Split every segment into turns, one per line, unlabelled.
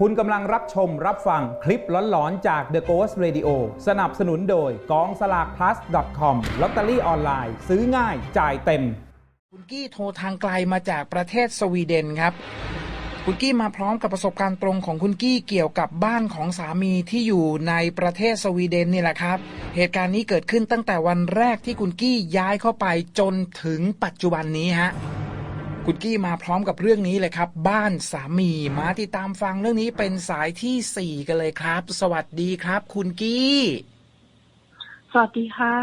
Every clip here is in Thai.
คุณกำลังรับชมรับฟังคลิปหลอนๆ จาก The Ghost Radio สนับสนุนโดยกองสลาก plus com ลอตเตอรี่ออนไลน์ ซื้อง่ายจ่ายเต็ม
คุณกี้โทรทางไกลมาจากประเทศสวีเดนครับ คุณกี้มาพร้อมกับประสบการณ์ตรงของคุณกี้เกี่ยวกับบ้านของสามีที่อยู่ในประเทศสวีเดนนี่แหละครับ เหตุการณ์นี้เกิดขึ้นตั้งแต่วันแรกที่คุณกี้ย้ายเข้าไปจนถึงปัจจุบันนี้ฮะ คุณกี้มาพร้อมกับเรื่องนี้เลยครับ บ้านสามีมาติดตามฟังเรื่องนี้เป็นสายที่สี่กันเลยครับ สวัสดีครับ คุณกี้
สวัสดีค่ะ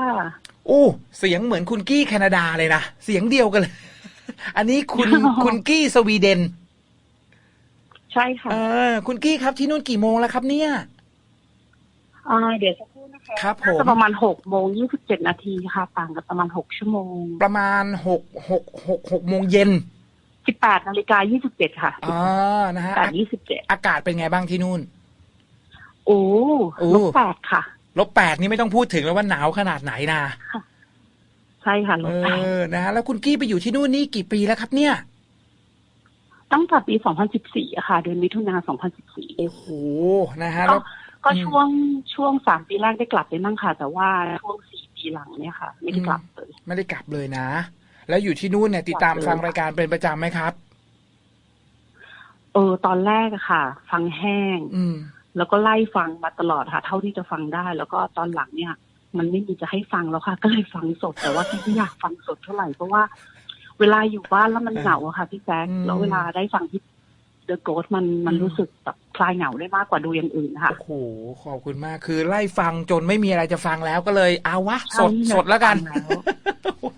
อู้เสียงเหมือนคุณกี้แคนาดาเลยนะเสียงเดียวกันเลย อันนี้คุณคุณกี้สวีเดน
ใช่ค่ะ
เออคุณกี้ครับที่นู่นกี่โมงแล้วครับเนี่ย
อ่าเดี๋ยวจะพูดนะคะ
ครับผม
น่าจะประมาณหกโมงยี่สิบเจ็ดนาทีค่ะ ต่างกันประมาณหกชั่วโมง
ประมาณหกหกหกหกโมงเย็น
สิบแปดนาฬิกายี่สิบเจ็ดค่ะ
อ่านะฮะ
แปดยี่สิบเจ็ด
อากาศเป็นไงบ้างที่นู่น
โอ้
โอ้
ลบแปดค่ะ
ลบแปดนี่ไม่ต้องพูดถึงแล้วว่าหนาวขนาดไหนนะ
ใช่ค่ะล
เอบ
แปด
อนะฮะแล้วคุณกี้ไปอยู่ที่นู่นนี่กี่ปีแล้วครับเนี่ย
ตั้งแต่ปีสองพันสิบสี่ค่ะ เดือนมิถุนาสองพันสิบสี่
โอ้โหนะฮะ
ก็
แล้ว
ก็
อืม
ช่วงช่วงสามปีแรกได้กลับไปนั่งค่ะ แต่ว่าช่วงสี่ปีหลังเนี่ยค่ะ ไม่ได้กลับเลย
ไม่ได้กลับเลยนะ แล้วอยู่ที่นู่นเนี่ย ติดตาม
กลับเลย
ฟังรายการเป็นประจำไหมครับ
เออตอนแรกอะค่ะ ฟังแห้ง
อืม
แล้วก็ไล่ฟังมาตลอดค่ะ เท่าที่จะฟังได้ แล้วก็ตอนหลังเนี่ย มันไม่มีจะให้ฟังแล้วค่ะ ก็เลยฟังสดแต่ว่าที่ไม่อยากฟังสดเท่าไหร่เพราะว่าเวลาอยู่บ้านแล้วมันเหงาอะค่ะพี่แจ๊ค
อืม
แล้วเวลาได้ฟังที่เดอะโกสมันมัน
อืม
รู้สึกแบบค ลายเหงาได้มากกว่าดูอย่างอื่นค่ะ
โอ้โหขอบคุณมากคือไล่ฟังจนไม่มีอะไรจะฟังแล้วก็เลยเอาวะสด
ใช่
สดแล้วกัน
ฟังแล้ว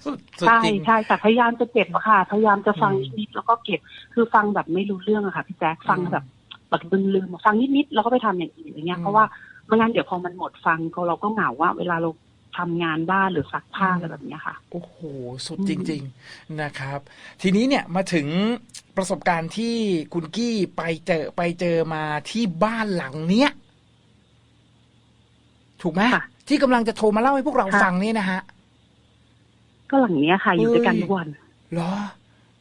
สุดสุด
ใช่
จริง
ใช่แต่พยายามจะเก็บอะค่ะ พยายามจะฟัง
อืม
นิดๆแล้วก็เก็บคือฟังแบบไม่รู้เรื่องอะค่ะพี่แจ๊คฟัง
อืม
แบบแบบลืมๆฟังนิดๆแล้วก็ไปทำอย่างอื่นอย่างเงี้
อื
ย
ม
เพราะว่าไม่งั้นเดี๋ยวพอมันหมดฟังก็เราก็เหงาว่า เวลาเรา ทำงานบ้านหรือซักผ้า
อืม
อะไรแบบเนี้ยค่ะ
โอ้โห สุด
อืม
จริง ๆนะครับ ทีนี้เนี่ยมาถึงประสบการณ์ที่คุณกี้ไปเจอไปเจอมาที่บ้านหลังเนี้ย ถูกไหม
ค่ะ
ที่กำลังจะโทรมาเล่าให้พวกเรา
ค่ะ
ฟังนี่นะฮะ
ก็หลังเนี้ยค่ะ อยู่ด้วยกัน
เฮ้ย
ทุกวัน
เหรอ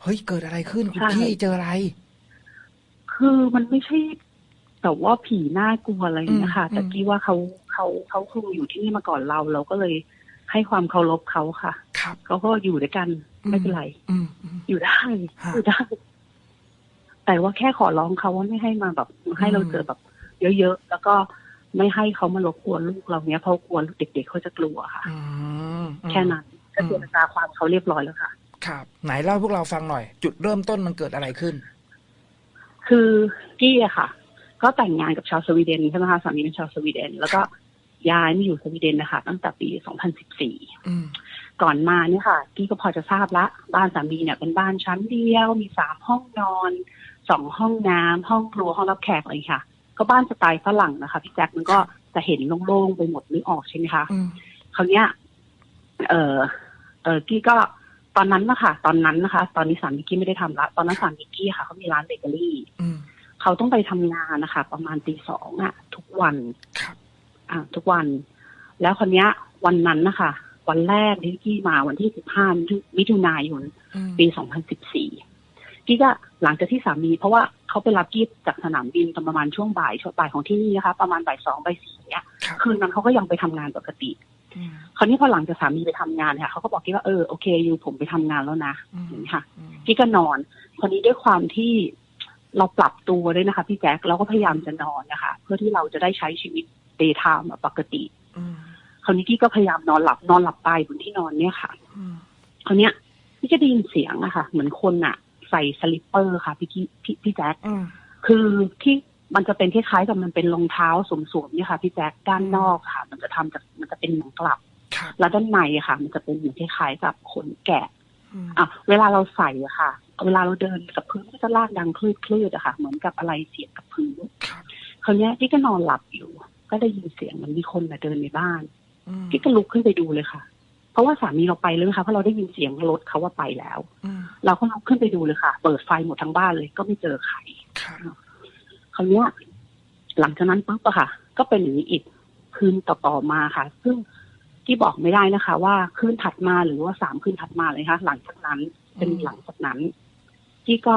เฮ้ยเกิดอะไรขึ้นคุณ
ใช่
กี้เจออะไร
คือมันไม่ใช่แต่ว่าผีน่ากลัวอะไรอย่างเงี้ยค่ะ
อืม
แต่กี้ว่าเขา เขาเขาคงอยู่ที่นี่มาก่อนเรา เราก็เลยให้ความเคารพเขาค่ะ
ครับ
เขาก็อยู่ด้วยกัน
อืม
ไม่เป็นไร
อืมอืม
อยู่ได้
ฮะ
อยู่ได้ แต่ว่าแค่ขอร้องเขาว่าไม่ให้มาแบบ ให้เรา
อืม
เจอแบบ เยอะๆแล้วก็ไม่ให้เขามารบกวนลูกเราเนี้ยเพราะกลัวเด็ก ๆเขาจะกลัวค่ะ
อืมอืม
แค่นั้นก็
อืม
เจรจาความเขาเรียบร้อยแล้วค่ะ
ครับ ไหนเล่าให้พวกเราฟังหน่อย จุดเริ่มต้นมันเกิดอะไรขึ้น
คือกี้อะค่ะ ก็แต่งงานกับชาวสวีเดนใช่ไหมคะสามีเป็นชาวสวีเดน แล้วก็ ย้ายมาอยู่สวีเดนนะคะ ตั้งแต่ปี 2014
อืม
ก่อนมาเนี่ยค่ะกี้ก็พอจะทราบละ บ้านสามีเนี่ยเป็นบ้านชั้นเดียว มีสามห้องนอนสองห้องน้ำห้องครัวห้องรับแขกอะไรอย่างเงี้ยค่ะ ก็บ้านสไตล์ฝรั่งนะคะ พี่แจ็คมันก็จะเห็นโล่งๆไปหมดนึกออกใช่ไหมคะ
อืม
คราวเนี้ยเออเออกี้ก็ตอนนั้นนะคะตอนนั้นนะคะ ตอนนี้สามีกี้ไม่ได้ทำละ ตอนนั้นสามีกี้ค่ะเขามีร้านเบเกอรี่
อืม
เขาต้องไปทำงานนะคะ ประมาณตีสองอะทุกวัน
ครับ
อะทุกวัน แล้วคนเนี้ย วันนั้นนะคะวันแรกที่กี้มาวันที่สิบห้ามิถุนายน
อืม
ปีสองพันสิบสี่กี้ก็หลังจากที่สามี เพราะว่าเขาไปรับกี้จากสนามบินตอนประมาณช่วงบ่ายช่วงบ่ายของที่นี่นะคะ ประมาณบ่ายสองบ่ายสี่เนี้ย
ครับ
คืนนั้นเขาก็ยังไปทำงานปกติ
อืม
คราวนี้พอหลังจากสามีไปทำงานเนี่ยเขาก็บอกกี้ว่าเออโอเคอยู่ผมไปทำงานแล้วนะ
อืม
อย่างนี้ค่ะ
อืม
กี้ก็นอนคนนี้ด้วยความที่เราปรับตัวด้วยนะคะ พี่แจ๊คเราก็พยายามจะนอนนะคะ เพื่อที่เราจะได้ใช้ชีวิต เดย์ไทม์ปกติ
อืม
คราวนี้กี้ก็พยายามนอนหลับนอนหลับไปบนที่นอนเนี่ยค่ะ
อืม
คราวเนี้ยพี่จะได้ยินเสียงอะค่ะ เหมือนคนอะใส่สลิปเปอร์ค่ะพี่กี้พี่พี่แจ๊ค
อืม
คือที่มันจะเป็นคล้ายๆกับมันเป็นรองเท้าสวมๆเนี่ยค่ะพี่แจ๊คด้านนอกค่ะ มันจะทำจากมันจะเป็นหนังกลับ
ครับ
แล้วด้านในอะค่ะ มันจะเป็นเหมือนคล้ายๆกับขนแกะ
อืม
อะเวลาเราใส่อะค่ะ เวลาเราเดินกับพื้นก็จะลากดังคลืดคลืดๆอะค่ะ เหมือนกับอะไรเสียบกับพื้น
ครับ
คราวเนี้ยพี่ก็นอนหลับอยู่ ก็ได้ยินเสียงเหมันมีคนมาเดินในบ้าน
อืม
พี่ก็ลุกขึ้นไปดูเลยค่ะ เพราะว่าสามีเราไปเลยนะคะเพราะเราได้ยินเสียงรถเขาว่าไปแล้ว
อืม
เราก็ลุกขึ้นไปดูเลยค่ะ เปิดไฟหมดทั้งบ้านเลย ก็ไม่เจอใคร
ครับ
คราวเนี้ยหลังจากนั้นปุ๊บอะค่ะ ก็เป็นอย่างนี้อีกคืนต่อๆมาค่ะ ซึ่งที่บอกไม่ได้นะคะ ว่าคืนถัดมาหรือว่าสามคืนถัดมาเลยค่ะ หลังจากนั้นเป็นหลังจากนั้นที่ก็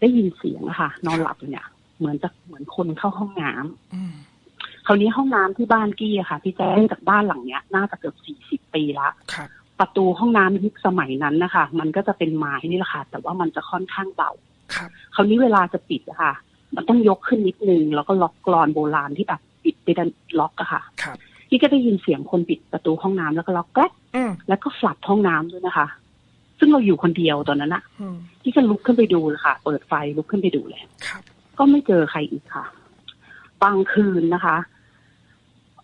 ได้ยินเสียงอะค่ะ นอนหลับอยู่เนี่ย เหมือนจะเหมือนคนเข้าห้องน้ำ
อืม
คราวนี้ห้องน้ำที่บ้านกี้อะค่ะ พี่แจ๊คจากบ้านหลังเนี้ย น่าจะเกือบสี่สิบปีละ
ครับ
ประตูห้องน้ำยุคสมัยนั้นนะคะ มันก็จะเป็นไม้นี่แหละค่ะ แต่ว่ามันจะค่อนข้างเบา
ครับ
คราวนี้เวลาจะปิดอะค่ะ มันต้องยกขึ้นนิดนึง แล้วก็ล็อกกรอนโบราณที่แบบปิดไปดันล็อกอะค่ะ
ครับ
พี่ก็ได้ยินเสียงคนปิดประตูห้องน้ำแล้วก็ล็อกแกรก
อืม
แล้วก็ฝลัดห้องน้ำด้วยนะคะ ซึ่งเราอยู่คนเดียวตอนนั้นอะ
อืม
พี่ก็ลุกขึ้นไปดูเลยค่ะ เปิดไฟลุกขึ้นไปดูเลย
ครับ
ก็ไม่เจอใครอีกค่ะ บางคืนนะคะ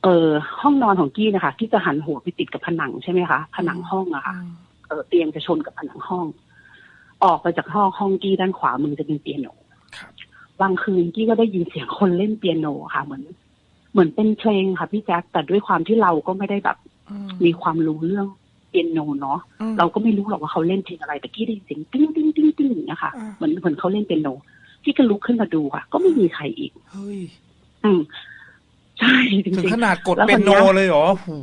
เออห้องนอนของกี้นะคะที่จะหันหัวไปติดกับผนังใช่ไหมคะผนังห้องอะค่ะ
อืม
เออเตียงจะชนกับผนังห้อง ออกไปจากห้องห้องกี้ด้านขวามือจะเป็นเปียโน
ครับ
บางคืนกี้ก็ได้ยินเสียงคนเล่นเปียโนค่ะ เหมือน เหมือนเป็นเพลงค่ะพี่แจ๊คแต่ด้วยความที่เราก็ไม่ได้แบบ
อืม
มีความรู้เรื่องเปียโนเนาะ
อืม
เราก็ไม่รู้หรอกว่าเขาเล่นเพลงอะไรแต่กี้ได้ยินเสียงติ้งติ้งติ้งติ้งอย่างเงี้ยค่ะ
อ่า
เหมือนเหมือนเขาเล่นเปียโนพี่ก็ลุกขึ้นมาดูค่ะ ก็ไม่มีใครอีก
เฮ้ย
อืม ใช่จ
ถึง
ริง
ขนาดกด
แล้ว
เป็น
คน
โน
เนี้ย
เลยเหรอหู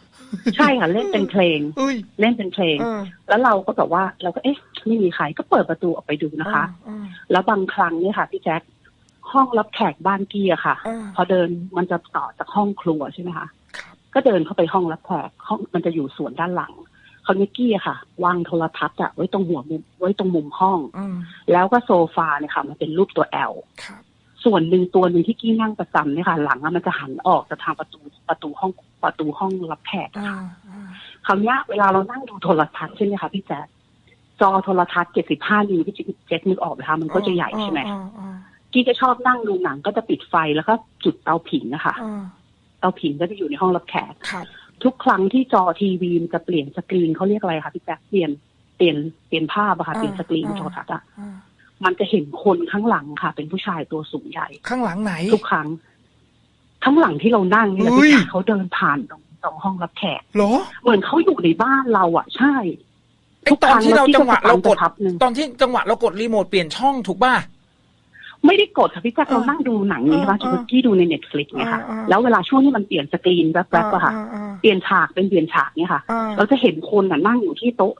ๆใช่ค่ะเล่นเป็นเพลง
เอ้ย
เล่นเป็นเพลง
เออ
แล้วเราก็แบบว่าเราก็เอ๊ะไม่มีใครก็เปิดประตูออกไปดูนะคะ
อืม
แล้วบางครั้งเนี่ยค่ะพี่แจ๊คห้องรับแขกบ้านกี้อะค่ะ
อืม
พอเดินมันจะต่อจากห้องครัวใช่ไหมคะ
ครับ
ก็เดินเข้าไปห้องรับแขกห้องมันจะอยู่ส่วนด้านหลังคราวนี้กี้อะค่ะ วางโทรทัศน์อะไว้ตรงหัวมุมไว้ตรงมุมห้อง
อืม
แล้วก็โซฟาเนี่ยค่ะ มันเป็นรูปตัวแอล
ครับ
ส่วนหนึ่งตัวหนึ่งที่กี้นั่งประจำเนี่ยค่ะ หลังอะมันจะหันออกจากทางประตูประตูห้องประตูห้องรับแขก
อ่าอ่า
คราวเนี้ยเวลาเรานั่งดูโทรทัศน์ใช่ไหมคะพี่แจ๊คจอโทรทัศน์75นิ้วที่เจ๊นึกออกไหมคะมันก็จะใหญ่ใช่ไหม
อ่าอ่า
กี้ก็ชอบนั่งดูหนังก็จะปิดไฟแล้วก็จุดเตาผิงนะคะ
อ่า
เตาผิงก็จะอยู่ในห้องรับแขก
ครับ
ทุกครั้งที่จอทีวีมันจะเปลี่ยนสกรีนเขาเรียกอะไรคะพี่แจ๊คเปลี่ยนเปลี่ยนเปลี่ยนภาพอะค่ะเปลี่ยนสกรีนโทรทัศน์อะ
อ่า
มันจะเห็นคนข้างหลังค่ะ เป็นผู้ชายตัวสูงใหญ่
ข้างหลังไหน
ทุกครั้ง ข้างหลังที่เรานั่งนี่แหละ
อุ้ย
พี่แจ๊คเขาเดินผ่านตรงตรงห้องรับแขก
เหรอ
เหมือนเขาอยู่ในบ้านเราอะใช่
ไอตอนที่เราจังหวะเรากด
ทับหนึ่ง
ตอนที่จังหวะเรากดรีโมทเปลี่ยนช่องถูกป่ะ
ไม่ได้กดค่ะพี่แจ๊ค
อ่า
เรานั่งดูหนังนี้ใช่ไหม
อ่า
ที่ที่ดูในเน็ตฟลิกไงค่ะ
อ่าอ่า
แล้วเวลาช่วงที่มันเปลี่ยนสกรีนแวบๆอะค่ะ
อ่าอ่า
เปลี่ยนฉากเป็นเปลี่ยนฉากเนี่ยค่ะ
อ่า
เราจะเห็นคนน่ะนั่งอยู่ที่โต๊ะ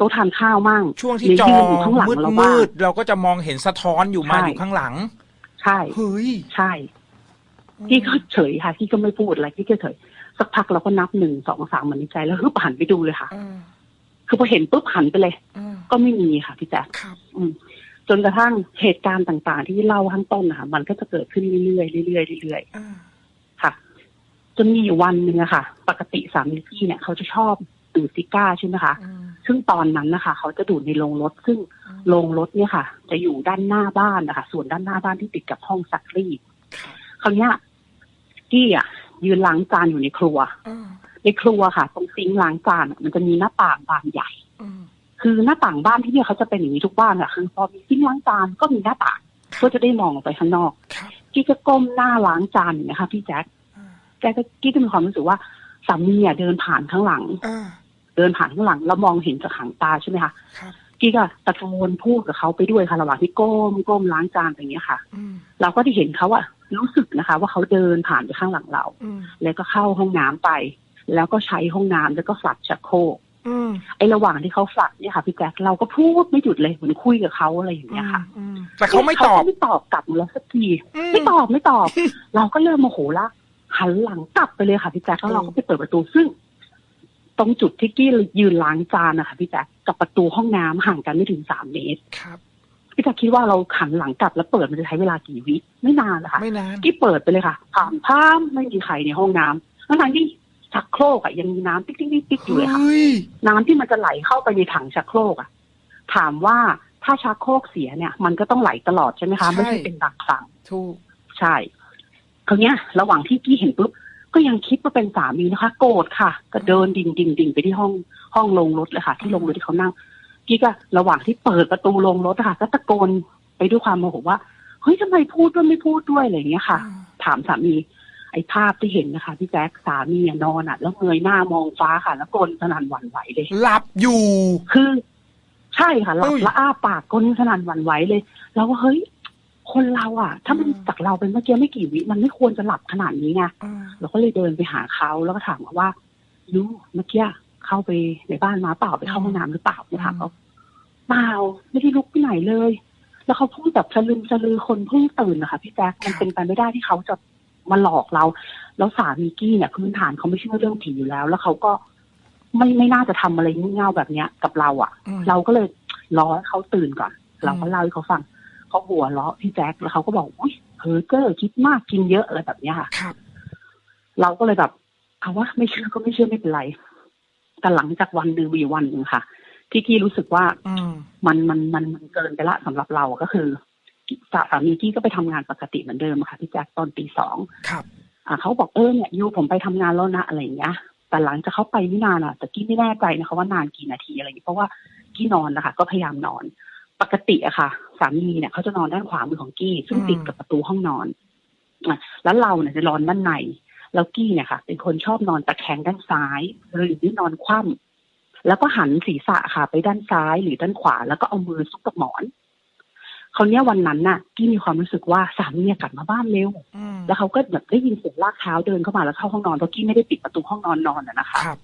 โต๊ะทานข้าวมั่ง
ช่วงที่
หรือ
จอ
ยืนอยู่ข้างหลัง
มืด
เราบ้าง
มืดๆเราก็จะมองเห็นสะท้อนอยู่มา
ใช่
อยู่ข้างหลัง
ใช่
เฮ้ย
ใช่พี่ก็เฉยค่ะพี่ก็ไม่พูดอะไรพี่ก็เฉยสักพักเราก็นับหนึ่งสองสามเหมือนในใจแล้วฮึบหันไปดูเลยค่ะ
อ่า
คือพอเห็นปุ๊บหันไปเลย
อ่า
ก็ไม่มีค่ะพี่แจ๊ค
ครับ
อืมจนกระทั่งเหตุการณ์ต่างๆ ที่เล่าข้างต้นนะคะมันก็จะเกิดขึ้นเรื่อยๆเรื่อยๆเรื่อยๆ
อ่า
ค่ะ จนมีอยู่วันหนึ่งอะค่ะ ปกติสามีพี่เนี่ยเขาจะชอบ ดูดซิก้าใช่ไหมคะ
อืม
ซึ่งตอนนั้นนะคะ เขาจะดูดในโรงรถ ซึ่ง
อืม
โรงรถเนี่ยค่ะ จะอยู่ด้านหน้าบ้านนะคะ ส่วนด้านหน้าบ้านที่ติดกับห้องซักรีด
ครับ
คราวเนี้ยพี่อะยืนล้างจานอยู่ในครัว
อ่า
ในครัวค่ะ ตรงซิงค์ล้างจานอะมันจะมีหน้าต่างบานใหญ่
อืม
คือหน้าต่างบ้านที่เนี่ยเขาจะเป็นอย่างนี้ทุกบ้านอะคือพอมีซิงค์ล้างจานก็มีหน้าต่างเพื่อจะได้มองออกไปข้างนอก
ครับ
กี้ก็ก้มหน้าล้างจานอย่างเงี้ยค่ะพี่แจ๊ค
อ่า
แกก็กี้ก็มีความรู้สึกว่าสามีอะเดินผ่านข้างหลัง
อ่า
เดินผ่านข้างหลัง แล้วมองเห็นจากหางตาใช่ไหมคะ
ครับ
กี้ก็ตะโกนพูดกับเขาไปด้วยค่ะระหว่างที่ก้มก้มล้างจานอย่างเงี้ยค่ะ
อืม
เราก็ได้เห็นเขาอะรู้สึกนะคะ ว่าเขาเดินผ่านไปข้างหลังเรา
อืม
แล้วก็เข้าห้องน้ำไป แล้วก็ใช้ห้องน้ำแล้วก็ฟลัดชักโครก
อืม
ไอ้ระหว่างที่เขาฟลัดเนี่ยค่ะพี่แจ๊คเราก็พูดไม่หยุดเลยเหมือนคุยกับเขาอะไรอย่างเงี้ยค่ะ
อืมแต่เขาไม่ตอบ
ก็ไม่ตอบกลับมาแล้วสักที
อืม
ไม่ตอบไม่ตอบ เราก็เริ่มโมโหละหันหลังกลับไปเลยค่ะพี่แจ๊คแล้วเราก็ไปเปิดประตูซึ่ง ตรงจุดที่กี้ยืนล้างจานนะคะพี่แจ๊คกับประตูห้องน้ำห่างกันไม่ถึงสามเมตร
ครับ
พี่แจ๊คคิดว่าเราหันหลังกลับแล้วเปิดมันจะใช้เวลากี่วิไม่นานนะคะ
ไม่นาน
กี้เปิดไปเลยค่ะผ่านพามไม่มีใครในห้องน้ำทั้งๆที่ชักโครกอะยังมีน้ำติ๊กติ๊กติ๊กติ๊กอยู่เลยค่ะ
เฮ้ย
น้ำที่มันจะไหลเข้าไปในถังชักโครกอะถามว่าถ้าชักโครกเสียเนี่ย มันก็ต้องไหลตลอดใช่ไหมคะ
ใช่
ไม่ใช่เป็นบางครั้ง
ถูก
ใช่คราวเนี้ย ระหว่างที่กี้เห็นปุ๊บ ก็ยังคิดว่าเป็นสามีนะคะ โกรธค่ะ ก็เดินดิ่งดิ่งดิ่งไปที่ห้องห้องลงรถเลยค่ะ ที่ลงรถที่เขานั่งกี้ก็ระหว่างที่เปิดประตูลงรถอะค่ะ ก็ตะโกนไปด้วยความโมโหว่าเฮ้ยทำไมพูดด้วยไม่พูดด้วยอะไรอย่างเงี้ยค่ะ ถามสามี ไอ้ภาพที่เห็นนะคะพี่แจ๊คสามีอะนอนอะแล้วเงยหน้ามองฟ้าค่ะ แล้วกลนสนั่นหวั่นไหวเลย
หลับอยู่
คือ ใช่ค่ะหลับ
เอ้ย
และอ้าปากกลนสนั่นหวั่นไหวเลยเราว่าเฮ้ย คนเราอะถ้ามัน
อืม
จากเราเป็นเมื่อกี้ไม่กี่วิมันไม่ควรจะหลับขนาดนี้ไง
อ่า
เราก็เลยเดินไปหาเขาแล้วก็ถามเขาว่ารู้เมื่อกี้เข้าไปในบ้านมาเปล่าไปเข้าห้องน้ำหรือเปล่าเนี่ยถามเขาเปล่าไม่ได้ลุกไปไหนเลย แล้วเขาพูดแบบสลึมสลือคนเพิ่งตื่นนะคะพี่แจ๊คมันเป็นไปไม่ได้ที่เขาจะมาหลอกเรา แล้วสามีกี้เนี่ยพื้นฐานเขาไม่เชื่อเรื่องผีอยู่แล้ว แล้วเขาก็ไม่ไม่น่าจะทำอะไรงี่เง่าแบบเนี้ย กับเราอะ่ะ
อืม
เราก็เลยรอให้เขาตื่นก่อน
อืม
เราก็เล่าให้เขาฟัง เขาหัวเราะพี่แจ๊คแล้วเขาก็บอกอุ้ยเฮ้อเจอคิดมากกินเยอะอะไรแบบเนี้ยค่ะ
ครับ
เราก็เลยแบบเอาว่าไม่เชื่อก็ไม่เชื่อไม่เป็นไรแต่หลังจากวันหนึ่งมีวันหนึ่งค่ะ ที่กี้รู้สึกว่า
อืม
มันมันมันมันเกินไปละสำหรับเราก็คือสามีกี้ก็ไปทำงานปกติเหมือนเดิมอะค่ะพี่แจ๊คตอนตีสอง
ครับ
อ่าเขาบอกเออเนี่ยยูผมไปทำงานแล้วนะอะไรอย่างเงี้ยแต่หลังจากเขาไปไม่นานอะแต่กี้ไม่แน่ใจนะคะว่านานกี่นาทีอะไรอย่างเงี้ยเพราะว่ากี้นอนนะคะ ก็พยายามนอน ปกติอะค่ะ สามีเนี่ยเขาจะนอนด้านขวามือของกี้ ซึ่ง
อืม
ติดกับประตูห้องนอนอะแล้วเราเนี่ยจะนอนด้านในแล้วกี้เนี่ยค่ะ เป็นคนชอบนอนตะแคงด้านซ้ายหรือที่นอนคว่ำแล้วก็หันศีรษะค่ะ ไปด้านซ้ายหรือด้านขวา แล้วก็เอามือซุกกับหมอนเขาวเนี้ยวันนั้นน่ะ กี้มีความรู้สึกว่าสามีอะกลับมาบ้านเร็ว
อืม
แล้วเขาก็แบบได้ยินเสียงลากเท้าเดินเข้ามาแล้วเข้าห้องนอนเพราะกี้ไม่ได้ปิดประตูห้องนอนนอนอะนะคะ
ครับ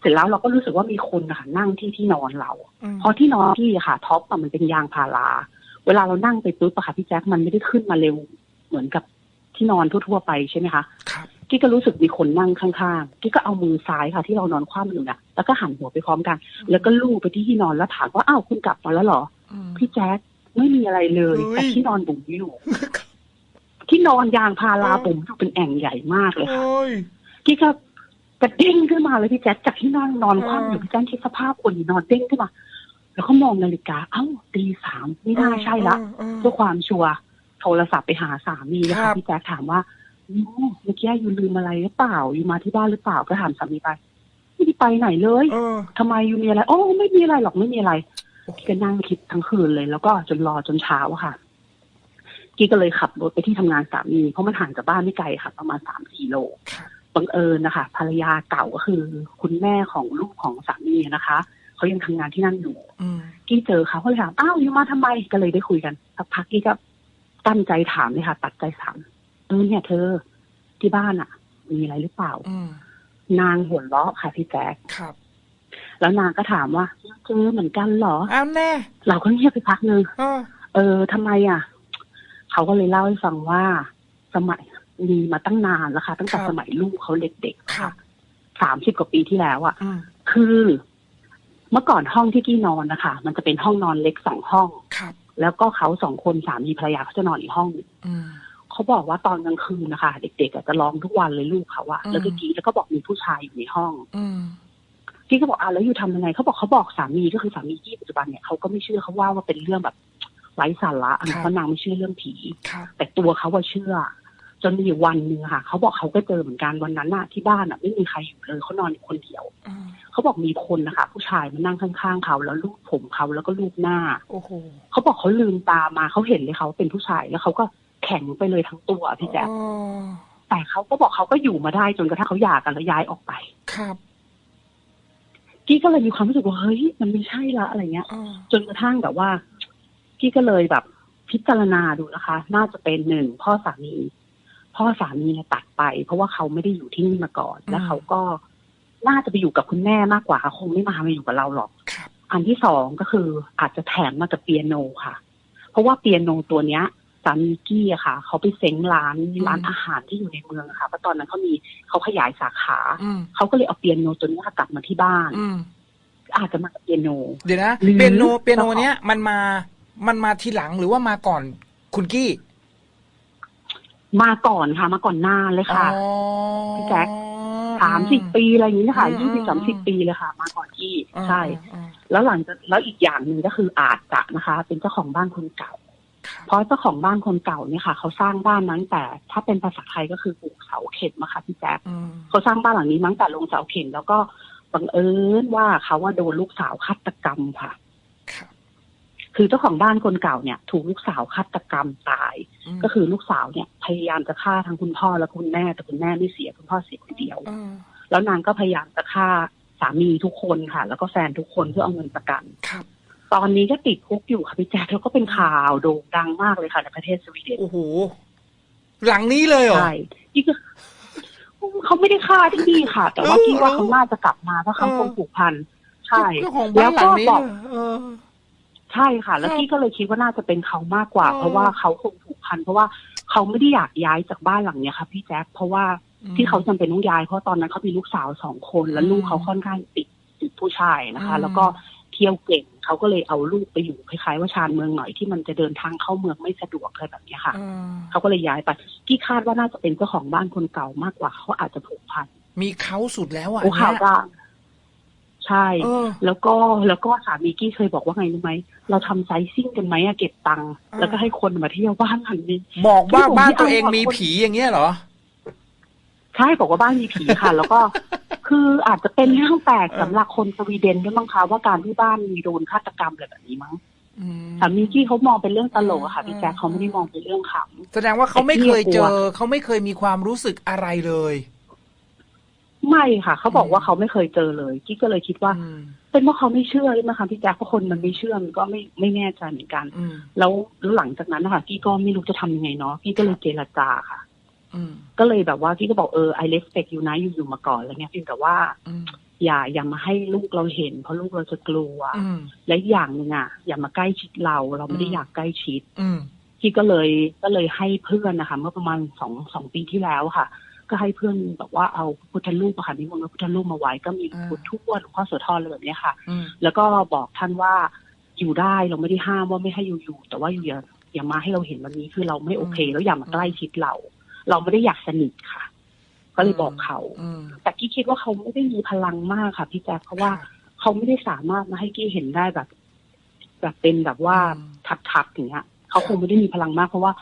เสร็จแล้วเราก็รู้สึกว่ามีคนนะคะนั่งที่ที่นอนเรา
อืม
เพราะที่นอนที่อะค่ะท็อปอะมันเป็นยางพารา เวลาเรานั่งไปปุ๊บอะค่ะพี่แจ๊คมันไม่ได้ขึ้นมาเร็ว เหมือนกับที่นอนทั่วๆไปใช่ไหมคะ
ครับ
กี้ก็รู้สึกมีคนนั่งข้างๆ กี้ก็เอามือซ้ายค่ะที่เรานอนคว่ำอยู่น่ะแล้วก็หันหัวไปพร้อมกัน แล้วก็ลูบไปที่ที่นอนแล้วถามว่าอ้าวคุณกลับมาแล้วเหรอ
อืม
พี่แจ๊คไม่มีอะไรเลย
เฮ้ย
แต่ที่นอนบุ๋มอยู่ ที่นอนยางพารา
เออ
บุ๋มอยู่เป็นแอ่งใหญ่มากเลยค่ะ
โอ้ย
กี้ก็กระเด้งขึ้นมาเลยพี่แจ๊คจากที่นอนนอนคว่ำอยู่
เออ
พี่แจ๊คคิดสภาพคนนอนเด้งขึ้นมา แล้วก็มองนาฬิกา เอ้าตีสามไม่น่าใช่ละ
เออเออ
เพื่อความชัวร์โทรศัพท์ไปหาสามีนะ
ครั
คะ
บ
พี่แจ๊คถามว่ายูเมื่อกี้ยูลืมอะไรหรือเปล่ายูมาที่บ้านหรือเปล่าก็ถามสามีไปไม่ได้ไปไหนเลย
เออ
ทำไมยูมีอะไรโอ้ไม่มีอะไรหรอกไม่มีอะไร
โอ้โห
กี้ก็นั่งคิดทั้งคืนเลย แล้วก็จนรอจนเช้าอะค่ะกี้ก็เลยขับรถไปที่ทำงานสามีเพราะมันห่างจากบ้านไม่ไกลค่ะ ประมาณสามสี่โล
ครับ
บังเอิญนะคะภรรยาเก่าก็คือ คุณแม่ของลูกของสามีนะคะ เขายังทำงานที่นั่นอยู่
อืม
กี้เจอเขาเขาเลยถามอ้าวยูมาทำไมก็เลยได้คุยกันสักพักกี้ก็ตั้งใจถามเลยค่ะ ตัดใจถามเออเนี่ยเธอที่บ้านอะมีอะไรหรือเปล่า
อืม
นางหัวเราะค่ะพี่แจ๊ค
ครับ
แล้วนางก็ถามว่าเจอเหมือนกันเหรอ
อ้าวแน่
เราก็เงียบไปพักหนึ่ง
เออ
เออทำไมอะ เขาก็เลยเล่าให้ฟังว่าสมัยมีมาตั้งนานแล้วค่ะ ตั้งแต่
ครับ
สมัยลูกเขาเด็กๆ
ครั
ค่ะ
บ
สามสิบกว่าปีที่แล้วอะ
อืม
คือ เมื่อก่อนห้องที่กี้นอนนะคะมันจะเป็นห้องนอนเล็กสองห้อง
ครับ
แล้วก็เขาสองคนสามีภรรยาเขาจะนอนอีกห้องหนึ่ง
อืม
เขาบอกว่าตอนกลางคืนนะคะเด็กๆอะจะร้องทุกวันเลยลูกเขาอะ
อืม
แล้วก็กรีดแล้วก็บอกมีผู้ชายอยู่ในห้อง
อืม
กี้ก็บอกอะแล้วอยู่ทำยังไงเขาบอกเขาบอกสามีก็คือสามีกี้ปัจจุบันเนี่ยเขาก็ไม่เชื่อเขาว่าว่าเป็นเรื่องแบบไร้สาระอะ
ครับ
เพราะนางไม่เชื่อเรื่องผี
ครับ
แต่ตัวเขาว่าเชื่อ จนมีอยู่วันหนึ่งค่ะ เขาบอกเขาก็เจอเหมือนกันวันนั้นน่ะที่บ้านน่ะไม่มีใครอยู่เลยเขานอนอยู่คนเดียว
อืม
เขาบอกมีคนนะคะ ผู้ชายมานั่งข้างๆเขาแล้วลูบผมเขาแล้วก็ลูบหน้า
โอ้โห
เขาบอกเขาลืมตามาเขาเห็นเลยเขาเป็นผู้ชายแล้วเขาก็แข็งไปเลยทั้งตัวพี่แจ๊ค
อ๋อ
แต่เขาก็บอกเขาก็อยู่มาได้จนกระทั่งเขาหย่ากันแล้วย้ายออกไป
ครับ
กี้ก็เลยมีความรู้สึกว่าเฮ้ยมันไม่ใช่ละอะไรเงี้ย
อ๋อ
จนกระทั่งแบบว่าพี่ก็เลยแบบพิจารณาดูนะคะ น่าจะเป็นหนึ่งพ่อสามี พ่อสามีเนี่ยตัดไป เพราะว่าเขาไม่ได้อยู่ที่นี่มาก่อน แล้วเขาก็น่าจะไปอยู่กับคุณแม่มากกว่าค่ะคงไม่มามาอยู่กับเราหรอก
ครับ
อันที่สองก็คืออาจจะแถมมากับเปียโนค่ะ เพราะว่าเปียโนตัวเนี้ยสามีกี้อะค่ะ เขาไปเซ้งร้านร้านอาหารที่อยู่ในเมืองอะค่ะเพราะตอนนั้นเขามีเขาขยายสาขา
อืม
เขาก็เลยเอาเปียโนตัวเนี้ยค่ะกลับมาที่บ้าน
อืม
อาจจะมากับเปียโน
เดี๋ยวนะ
หรือ
เปียโนเปียโน
เจ้าของ
เนี้ยมันมามันมาทีหลังหรือว่ามาก่อนคุณกี้
มาก่อนค่ะ มาก่อนหน้านเลยค่ะ
อ๋อ
พี่แจ๊คสามสิบปีอะไรอย่างนี้นะคะ
อืม
ยี่สิบสามสิบ
อืม
ปีเลยค่ะ มาก่อนที่
อืม
ใช่
อืม
แล้วหลังจากแล้วอีกอย่างหนึ่งก็คืออาจจะนะคะ เป็นเจ้าของบ้านคนเก่า
ครับ
เพราะเจ้าของบ้านคนเก่าเนี่ยค่ะ เขาสร้างบ้านมาตั้งแต่ ถ้าเป็นภาษาไทยก็คือปลูกเสาเข็มอะค่ะพี่แจ๊ค
อืม
เขาสร้างบ้านหลังนี้มาตั้งแต่ลงเสาเข็มแล้วก็บังเอิญว่าเขาว่าโดนลูกสาวฆาตกรรมค่ะ
ครับ
คือเจ้าของบ้านคนเก่าเนี่ย ถูกลูกสาวฆาตกรรมตาย
ม
ก็คือลูกสาวเนี่ยพยายามจะฆ่าทั้งคุณพ่อและคุณแม่แต่คุณแม่ไม่เสียคุณพ่อเสียคนเดียว
อืม
แล้วนางก็พยายามจะฆ่าสามีทุกคนค่ะ แล้วก็แฟนทุกคนเพื่อเอาเงินประกัน
ครับ
ตอนนี้ก็ติดคุกอยู่ค่ะพี่แจ๊คแล้วก็เป็นข่าวโด่งดังมากเลยค่ะในประเทศสวีเดน
โอ้โหหลังนี้เลยเหรอ
ใช่ที่ก็เขาไม่ได้ฆ่าที่นี่ค่ะ แต่ว่า
เออ
คิดว่าเขาน่าจะกลับมาเพราะเขา
เออ
คงผูกพันใช่
เจ้าของบ้านหลังนี้
แล้วก็บอก
เลยเออ
ใช่ค่ะ แล้ว
ครับ
กี้ก็เลยคิดว่าน่าจะเป็นเขามากกว่า
อ๋อ
เพราะว่าเขาคงผูกพัน เพราะว่าเขาไม่ได้อยากย้ายจากบ้านหลังเนี้ยค่ะพี่แจ๊คเพราะว่าที่เขาจำเป็นต้องย้ายเพราะตอนนั้นเขามีลูกสาวสองคน แล้วลูกเขาค่อนข้างติดติดผู้ชายนะคะ
อืม
แล้วก็เที่ยวเก่งเขาก็เลยเอาลูกไปอยู่คล้ายๆว่าชานเมืองหน่อยที่มันจะเดินทางเข้าเมืองไม่สะดวกอะไรแบบเนี้ยค่ะ
เออ
เขาก็เลยย้ายไปกี้คาดว่าน่าจะเป็นเจ้าของบ้านคนเก่ามากกว่าเขาอาจจะผูกพัน
มีเขาสุดแล้วอะ
โอ้ข่าว
เนี่ย
ดัง ใช่
เออ
แล้วก็แล้วก็สามีกี้เคยบอกว่าไงรู้ไหมเราทำไซซิ่งกันไหมอะเก็บตังค์
อ่า
แล้วก็ให้คนมาเที่ยวบ้านหลังนี้
บอกว่า
ที่ผม
บ้าน
ที่
ตัวเอง
เอา
มี
คน
ผีอย่างเงี้ยเหรอ
ใช่บอกว่าบ้านมีผีค่ะ แล้วก็ คืออาจจะเป็นเรื่องแปลกสำหรับคนสวีเดนด้วยมั้งคะว่าการที่บ้านมีโดนฆาตกรรมอะไรแบบนี้มั้ง
อืม
สามีกี้เขามองเป็นเรื่องตลกอะค่ะ
อืม
พี่แจ๊คเขาไม่ได้มองเป็นเรื่องข
แสดงว่าเขาไม่เคยเจ
แต่
อ
พี่กลัว
เขาไม่เคยมีความรู้สึกอะไรเลยำ
ไม่ค่ะ เขาบอกว่า
อืม
เขาไม่เคยเจอเลยกี้ก็เลยคิดว่า
อืม
เป็นเพราะเขาไม่เชื่อใช่ไหมคะพี่แจ๊คเพราะคนมันไม่เชื่อมันก็ไม่ไม่แน่ใจเหมือนกัน
อืม
แล้วแล้วหลังจากนั้นนะคะกี้ก็ไม่รู้จะทำยังไงเนาะกี้ก็เลยเจรจาค่ะ
อืม
ก็เลยแบบว่ากี้ก็บอกเออไอเลสเ c กอยู่นะอยู่อยู่มาก่อนอะไรเงี้ยเพียงแต่ว่า
อืม
อย่าอย่ามาให้ลูกเราเห็น เพราะลูกเราจะกลัว
อืม
และอีกอย่างหนึ่งอะ อย่ามาใกล้ชิดเรา เราไม่ได้
อืม
อยากใกล้ชิด
อืม
พี่ก็เลยก็เลยให้เพื่อนนะคะ เมื่อประมาณสองสองปีที่แล้วค่ะ ก็ให้เพื่อนแบบว่าเอาพุทธรูปอะค่ะนิมนต์พระพุทธรูปมาไว้ก็มี
อ่า
พุทธทวดหลวงพ่อโสธรอะไรแบบเนี้ยค่ะ
อืม
แล้วก็บอกท่านว่าอยู่ได้เราไม่ได้ห้ามว่าไม่ให้อยู่อยู่ แต่ว่าอยู่อย่าอย่ามาให้เราเห็นวันนี้คือเราไม่โอเค แล้วอย่ามาใกล้ชิดเรา เราไม่ได้อยากสนิทค่ะ ก็เลยบอกเขา
อืม
แต่กี้คิดว่าเขาไม่ได้มีพลังมากค่ะพี่แจ๊คเพราะว่าเขาไม่ได้สามารถมาให้กี้เห็นได้แบบ แบบเป็นแบบว่า
อืม
ทักๆอย่างเงี้ยเขาคงไม่ได้มีพลังมากเพราะว่า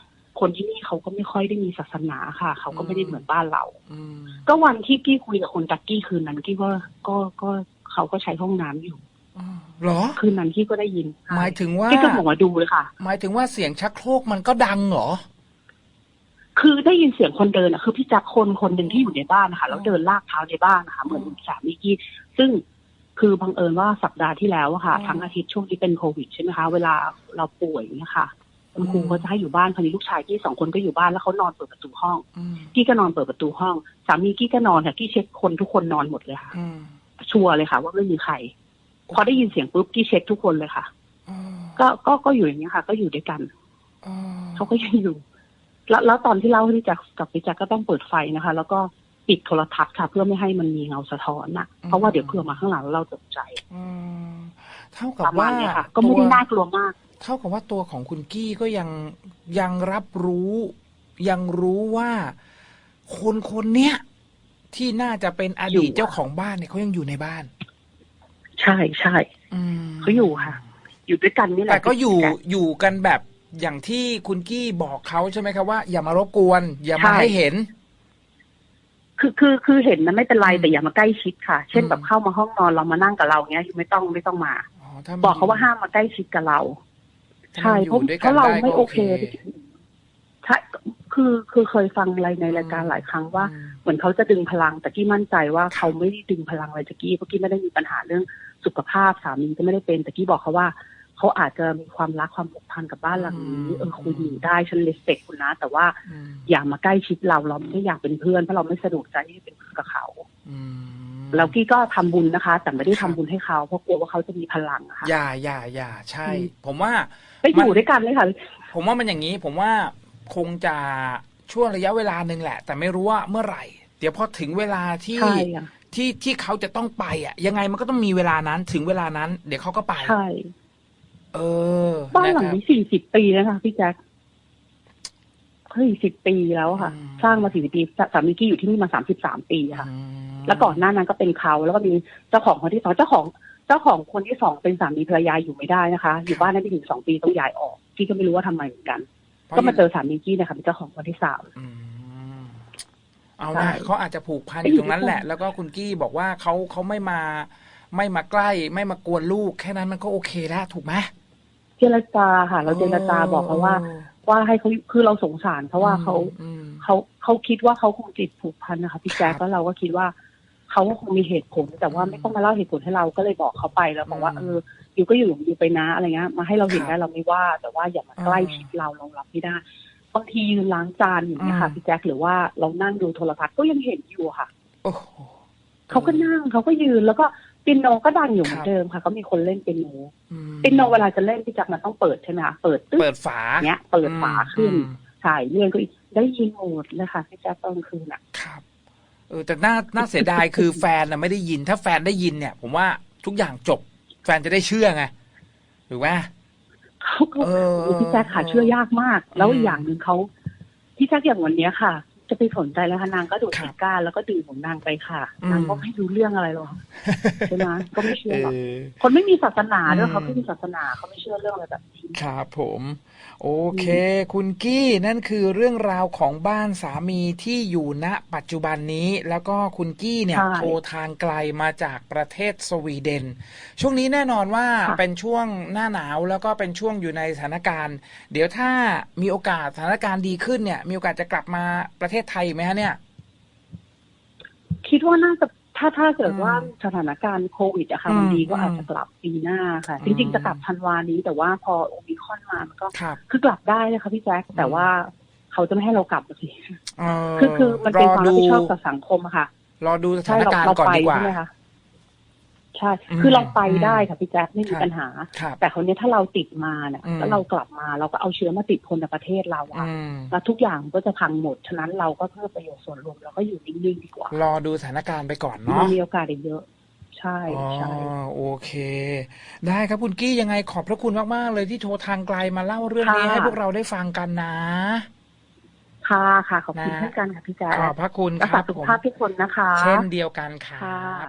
คนที่นี่เขาก็ไม่ค่อยได้มีศาสนาค่ะ เขาก็ไม่ได้เหมือนบ้านเรา
อืม
ก็วันที่กี้คุยกับคนตักกี้คืนนั้นกี้ก็ก็ก็เขาก็ใช้ห้องน้ำอยู่
อ๋อเหรอ
คืนนั้นกี้ก็ได้ยิน
หมายถึงว่า
กี้ก็บอกมาดูเลยค่ะ
หมายถึงว่าเสียงชักโครกมันก็ดังเหรอ
คือได้ยินเสียงคนเดินอะคือพี่จักคนคนหนึ่งที่อยู่ในบ้านนะคะแล้วเดินลากเท้าในบ้านนะคะเหมือนสามีกี้ซึ่งคือบังเอิญว่าสัปดาห์ที่แล้วอะค่ะ
อืม
ทั้งอาทิตย์ช่วงที่เป็นโควิดใช่ไหมคะ เวลาเราป่วยเนี่ยค่ะ คุณครู
อืม
ก็จะให้อยู่บ้านคราวนี้ลูกชายกี้สองคนก็อยู่บ้านแล้วเขานอนเปิดประตูห้อง
อืม
กี้ก็นอนเปิดประตูห้องสามีกี้ก็นอนค่ะกี้เช็คคนทุกคนนอนหมดเลยค่ะ
อืม
ชัวร์เลยค่ะ ว่าไม่มีใคร พอได้ยินเสียงปุ๊บกี้เช็คทุกคนเลยค่ะ
อ๋อ
ก็ก็ก็อยู่อย่างนี้ยค่ะ ก็อยู่ด้วยกัน
อ๋อ
เขาก็ยังอยู่ แล้วแล้วตอนที่เล่าให้พี่แจักกับพี่แจักก็ต้องเปิดไฟนะคะ แล้วก็ปิดโทรทัศน์ค่ะ เพื่อไม่ให้มันมีเงาสะท้อนนะเพราะว่าเดี๋ยวเผื่อมาข้างหลังแล้วเราตกใจ
อืมเท่ากั
ป
บ
ระมา
ว่า
ณเนี้ยค่ะก็ไม่ได้
ตัว
น่ากลัวมาก
เท่ากับว่าตัวของคุณกี้ก็ยังยังรับรู้ยังรู้ว่าคนคนเนี้ยที่น่าจะเป็นอดีต
อยู่
เจ้าของบ้านเนี่ยเขายังอยู่ในบ้าน
ใช่ใช่
อืม
เขาอยู่ค่ะ อยู่ด้วยกันนี่แหละ
แต่ก็อยู่
พี่แจ๊ค
อยู่กันแบบอย่างที่คุณกี้บอกเขาใช่ไหมครับว่าอย่ามารบกวน อย่ามา
ใช่
ให้เห็น
คือคือคือเห็นนะไม่เป็นไร
อืม
แต่อย่ามาใกล้ชิดค่ะ เช่น
อืม
แบบเข้ามาห้องนอนเรามานั่งกับเราเงี้ยไม่ต้องไม่ต้องมา
อ๋อถ้
บอกเขาว่าห้ามมาใกล้ชิดกับเรา
ถ้า
ใช่
มันอ
เพราะ
ยู่ด้วย
เพ
กัน
ราะเรา
ได้
ไม่
ก็
โอ
โอ
เค
เค
ใช่คือคือเคยฟังอะไรในรายการหลายครั้งว่า
อืม
เหมือนเขาจะดึงพลังแต่กี้มั่นใจว่าเขาไม่ได้ดึงพลังอะไรจากกี้เพราะกี้ไม่ได้มีปัญหาเรื่องสุขภาพสามีก็ไม่ได้เป็นแต่กี้บอกเขาว่าเขาอาจจะมีความรักความผูกพันกับบ้านหลังนี้เออคุณอยู่ได้ฉันเลสเปกคุณนะ แต่ว่า
อืม
อย่ามาใกล้ชิดเราเราไม่ได้อยากเป็นเพื่อนเพราะเราไม่สะดวกใจที่จะเป็นเพื่อนกับเขา
อืม
แล้วกี้ก็ทำบุญนะคะ แต่ไม่ได้
ครั
ทำ
บ
บุญให้เขาเพราะกลัวว่าเขาจะมีพลังอะค่ะ
อย่าอย่าอย่าใช่
อืม
ผมว่า
ไปอยู่ด้วยกันเลยค่ะ
ผมว่ามันอย่างนี้ ผมว่าคงจะช่วงระยะเวลาหนึ่งแหละ แต่ไม่รู้ว่าเมื่อไหร่ เดี๋ยวพอถึงเวลาที่
ใช่ค่ะ
ที่ที่เขาจะต้องไปอะ ยังไงมันก็ต้องมีเวลานั้นถึงเวลานั้น เดี๋ยวเขาก็ไป
ใช่
เออ
บ้านหลังะ
ครับ
นี้สี่สิบปีแล้วค่ะพี่แจ๊ค สี่สิบปีแล้วค่ะ
อืม
สร้างมาสี่สิบปีสามีกี้อยู่ที่นี่มาสามสิบสามปีค่ะ
อืม
แล้วก่อนหน้านั้นก็เป็นเขาแล้วก็มีเจ้าของคนที่สองเจ้าของเจ้าของคนที่สองเป็นสามีภรรยาอยู่ไม่ได้นะคะ อยู่บ้านได้ไม่ถึงสองปีต้องย้ายออกพี่ก็ไม่รู้ว่าทำไมเหมือนกัน ก็มาเจอสามีกี้เนะคะเป็นเจ้าของคนที่สาม
อืมเอา
ใช่
นะเขาอาจจะผูกพันอยู่ตรงนั้นแหละ แล้วก็คุณกี้บอกว่าเขาเขาไม่มา ไม่มาใกล้ไม่มากวนลูก แค่นั้นมันก็โอเคแล้วถูกไหม
เจรจาค่ะ เราเจรจาบอกเขาว่า ว่าให้เขาคือเราสงสารเพราะว่าเขา
อืม
เขาเขาคิดว่าเขาคงจิตผูกพันนะคะพี่แจ๊ค
ครับ
แล้วเราก็คิดว่าเขาก็คงมีเหตุผล แต่ว่าไม่ต้องมาเล่าเหตุผลให้เราก็เลยบอกเขาไปแล้วบอกว่า
อืม
เอออยู่ก็อยู่อยู่ไปนะอะไรเงี้ยมาให้เราเห็น
ครับ
ได้เราไม่ว่า แต่ว่าอย่ามาใกล้
อ่า
ชิดเราเรารับไม่ได้บางทียืนล้างจานอย่างเงี้ยค่ะ
อืม
พี่แจ๊คหรือว่าเรานั่งดูโทรทัศน์ก็ยังเห็นอยู่ค่ะ
โอ้โห
เขาก็นั่งเขาก็ยืนแล้วก็ ปินโนก็ดังอยู่เหมือ
ครั
น
บ
เดิมค่ะก็มีคนเล่นเปียโน
อืม
เปียโนเวลาจะเล่นพี่แจ็คมันต้องเปิดใช่ไหมคะเปิดตึ๊บ
เปิดฝา
เนี้ย เปิดฝาขึ้น
อืม
ใช่เรียนก็อีกได้ยินหมดเลยค่ะพี่แจ็คตอนกลางคืนอะ
ครับเออแต่น่าน่าเสียดายคือแฟนน่ะไม่ได้ยิน ถ้าแฟนได้ยินเนี่ย ผมว่าทุกอย่างจบ แฟนจะได้เชื่อไงถูกไหม
เขาก็
เออ
พี่แจ็คค่ะเชื่อยากมาก แล้ว
อืม
อีกอย่างหนึ่งเขาพี่แจ็คอย่างวันเนี้ยค่ะ จะไปสนใจแล้วค่ะนางก็ดูด
ครับ
ซิก้าแล้วก็ดื่มของนางไปค่ะ
อืม
นางก็ไม่รู้เรื่องอะไรหรอกใช่ไหมก็ไม่เชื่อ
เอ
หรอก
อ
คนไม่มีศาสนาด้วย
อืม
เขาไม่มีศาสนาเขาไม่เชื่อเรื่องอะไรแบบนี้
ครับผม โอเค คุณกี้นั่นคือเรื่องราวของบ้านสามีที่อยู่ณปัจจุบันนี้ แล้วก็คุณกี้เนี่ย
ใช่
โทรทางไกลมาจากประเทศสวีเดน ช่วงนี้แน่นอนว่า
ค่ะ
เป็นช่วงหน้าหนาวแล้วก็เป็นช่วงอยู่ในสถานการณ์ เดี๋ยวถ้ามีโอกาสสถานการณ์ดีขึ้นเนี่ย มีโอกาสจะกลับมาประเทศไทยอีกไหมฮะเนี่ย
คิดว่าน่าจะ ถ้าถ้าเกิดว่า
อืม
สถานการณ์โควิดอะค่ะ
อืม
มันดีก็
อืม
อาจจะกลับปีหน้าค่ะ
อืม
จริง ๆ จะกลับธันวานี้ แต่ว่าพอโอมิครอนมามันก็
ครับ
คือกลับได้นะคะพี่แจ๊คแต่ว่าเขาจะไม่ให้เรากลับอะสิ
เออ
คือคือมันเป็นความรับผิดชอบ
ร
ต่อสังคมอะค่ะ
รอดูส
ใช่
ถาน
เรา
การณ์
เรา
ก่อน
ไป
ดีกว่า
ใช่ไหมคะใช่
อืม
คือเราไป
อืม
ได้ค่ะพี่แจ๊คไม่
ค
มี
รับ
ปัญหา
ครับ
แต่คนนี้ยถ้าเราติดมาเนี่ย
อืม
แล้วเรากลับมาเราก็เอาเชื้อมาติดคนในประเทศเรา
อื
อะ
ม
แล้วทุกอย่างก็จะพังหมด ฉะนั้นเราก็เพื่อประโยชน์ส่วนรวมเราก็อยู่นิ่งๆดีกว่า ร
อดูสถานการณ์ไปก่อน
มั
เนาะ
นมีโอกาสอีกเยอะใช่
อ๋อ
ใช่
โอเค ได้ครับคุณกี้ยังไงขอบพระคุณมากๆเลยที่โทรทางไกลมาเล่าเรื่องนี้
ค่ะ
ให้พวกเราได้ฟังกันนะ
ค่ะค่ะขอบคุณ
นะ
เช่นกันค่ะพี่แจ๊ค
ขอบพระคุณ
รัก
ค
ษา
รับ
สุข
ผม
ภาพทุกคนนะคะ
เช่นเดียวกันครั
ค่ะ
บ